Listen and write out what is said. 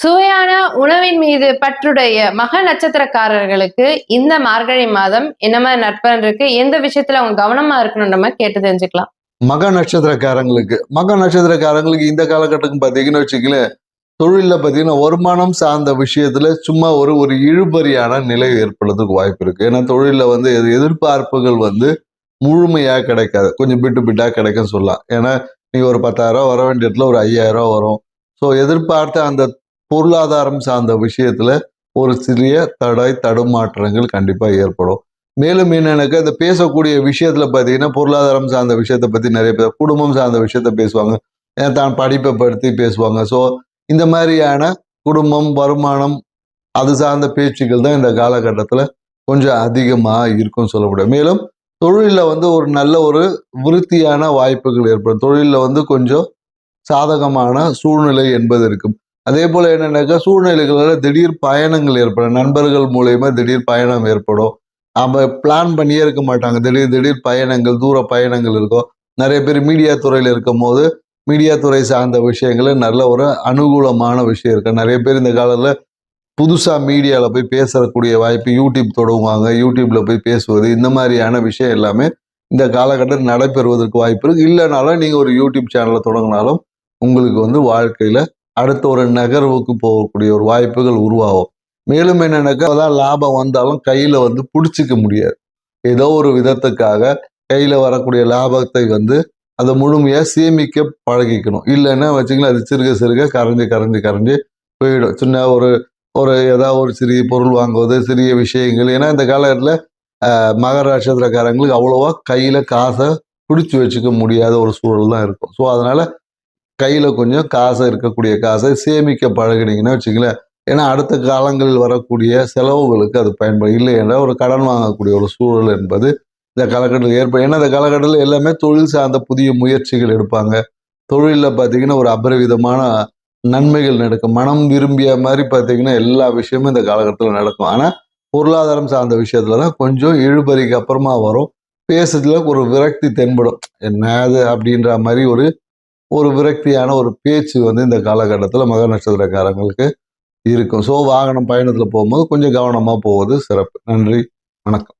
சுவையான உணவின் மீது பற்றுடைய மக நட்சத்திரக்காரர்களுக்கு இந்த மார்கழி மாதம் என்ன மாதிரி நற்பலன் இருக்கு? எந்த விஷயத்துல அவங்க கவனமா இருக்கணும் நம்ம கேட்டு தெரிஞ்சுக்கலாம். மக நட்சத்திரக்காரங்களுக்கு மக நட்சத்திரக்காரங்களுக்கு இந்த காலகட்டத்துக்கு பார்த்தீங்கன்னு வச்சுக்கலேன் தொழிலில் பார்த்தீங்கன்னா வருமானம் சார்ந்த விஷயத்துல சும்மா ஒரு ஒரு இழுபறியான நிலை ஏற்படுறதுக்கு வாய்ப்பு இருக்கு. ஏன்னா தொழிலில் வந்து எது- எதிர்பார்ப்புகள் வந்து முழுமையாக கிடைக்காது. கொஞ்சம் பிட்டு பிட்டா கிடைக்கும்னு சொல்லலாம். ஏன்னா நீங்கள் ஒரு பத்தாயிரம் ரூபா வர வேண்டிய இடத்துல ஒரு ஐயாயிரம் ரூபா வரும். ஸோ எதிர்பார்த்த அந்த பொருளாதாரம் சார்ந்த விஷயத்துல ஒரு சிறிய தடை தடுமாற்றங்கள் கண்டிப்பா ஏற்படும். மேலும் என்னென்னாக்கா இந்த பேசக்கூடிய விஷயத்துல பார்த்தீங்கன்னா பொருளாதாரம் சார்ந்த விஷயத்தை பத்தி நிறைய பேர் குடும்பம் சார்ந்த விஷயத்த பேசுவாங்க. தான் படிப்பை படுத்தி பேசுவாங்க. ஸோ இந்த மாதிரியான குடும்பம் வருமானம் அது சார்ந்த பேச்சுக்கள் தான் இந்த காலகட்டத்தில் கொஞ்சம் அதிகமாக இருக்கும்னு சொல்ல முடியும். மேலும் தொழிலில் வந்து ஒரு நல்ல ஒரு விருத்தியான வாய்ப்புகள் ஏற்படும். தொழிலில் வந்து கொஞ்சம் சாதகமான சூழ்நிலை என்பது இருக்கும். அதே போல் என்னென்னாக்கா சூழ்நிலைகளில் திடீர் பயணங்கள் ஏற்படும். நண்பர்கள் மூலயமா திடீர் பயணம் ஏற்படும். நம்ம பிளான் பண்ணியே இருக்க மாட்டாங்க. திடீர் திடீர் பயணங்கள் தூர பயணங்கள் இருக்கும். நிறைய பேர் மீடியா துறையில் இருக்கும் போது மீடியா துறை சார்ந்த விஷயங்கள நல்ல ஒரு அனுகூலமான விஷயம் இருக்கு. நிறைய பேர் இந்த காலத்தில் புதுசாக மீடியாவில் போய் பேசக்கூடிய வாய்ப்பு யூடியூப் தொடங்குவாங்க. யூடியூப்பில் போய் பேசுவது இந்த மாதிரியான விஷயம் எல்லாமே இந்த காலகட்டத்தில் நடைபெறுவதற்கு வாய்ப்பு இருக்குது இல்லைனாலும் நீங்கள் ஒரு யூடியூப் சேனலை தொடங்கினாலும் உங்களுக்கு வந்து வாழ்க்கையில் அடுத்த ஒரு நகர்வுக்கு போகக்கூடிய ஒரு வாய்ப்புகள் உருவாகும். மேலும் என்னென்னாக்கா அதான் லாபம் வந்தாலும் கையில் வந்து பிடிச்சிக்க முடியாது. ஏதோ ஒரு விதத்துக்காக கையில் வரக்கூடிய லாபத்தை வந்து அதை முழுமையாக சேமிக்க பழகிக்கணும். இல்லைன்னா வச்சுக்கலாம் அது சிறுக சிறுக கரைஞ்சி கரைஞ்சி கரைஞ்சு போயிடும். சின்ன ஒரு ஒரு ஏதாவது ஒரு சிறிய பொருள் வாங்குவது சிறிய விஷயங்கள். ஏன்னா இந்த காலகட்டத்தில் மகர நட்சத்திரக்காரங்களுக்கு அவ்வளோவா கையில் காசை பிடிச்சி வச்சுக்க முடியாத ஒரு சூழல் தான் இருக்கும். ஸோ அதனால் கையில் கொஞ்சம் காசை இருக்கக்கூடிய காசை சேமிக்க பழகினீங்கன்னா வச்சுங்களேன் ஏன்னா அடுத்த காலங்களில் வரக்கூடிய செலவுகளுக்கு அது பயன்படும். இல்லை என்றால் ஒரு கடன் வாங்கக்கூடிய ஒரு சூழல் என்பது இந்த காலகட்டத்தில் ஏற்படும். ஏன்னா இந்த காலகட்டத்தில் எல்லாமே தொழில் சார்ந்த புதிய முயற்சிகள் எடுப்பாங்க. தொழிலில் பார்த்தீங்கன்னா ஒரு அபரிவிதமான நன்மைகள் நடக்கும். மனம் விரும்பிய மாதிரி பார்த்தீங்கன்னா எல்லா விஷயமும் இந்த காலகட்டத்தில் நடக்கும். ஆனால் பொருளாதாரம் சார்ந்த விஷயத்துல தான் கொஞ்சம் இழுபறிக்கு அப்புறமா வரும். பேசுறதுல ஒரு விரக்தி தென்படும். என்னது அப்படின்ற மாதிரி ஒரு ஒரு விரக்தியான ஒரு பேச்சு வந்து இந்த காலகட்டத்தில் மக நட்சத்திரக்காரங்களுக்கு இருக்கும். ஸோ வாகனம் பயணத்தில் போகும்போது கொஞ்சம் கவனமாக போவது சிறப்பு. நன்றி. வணக்கம்.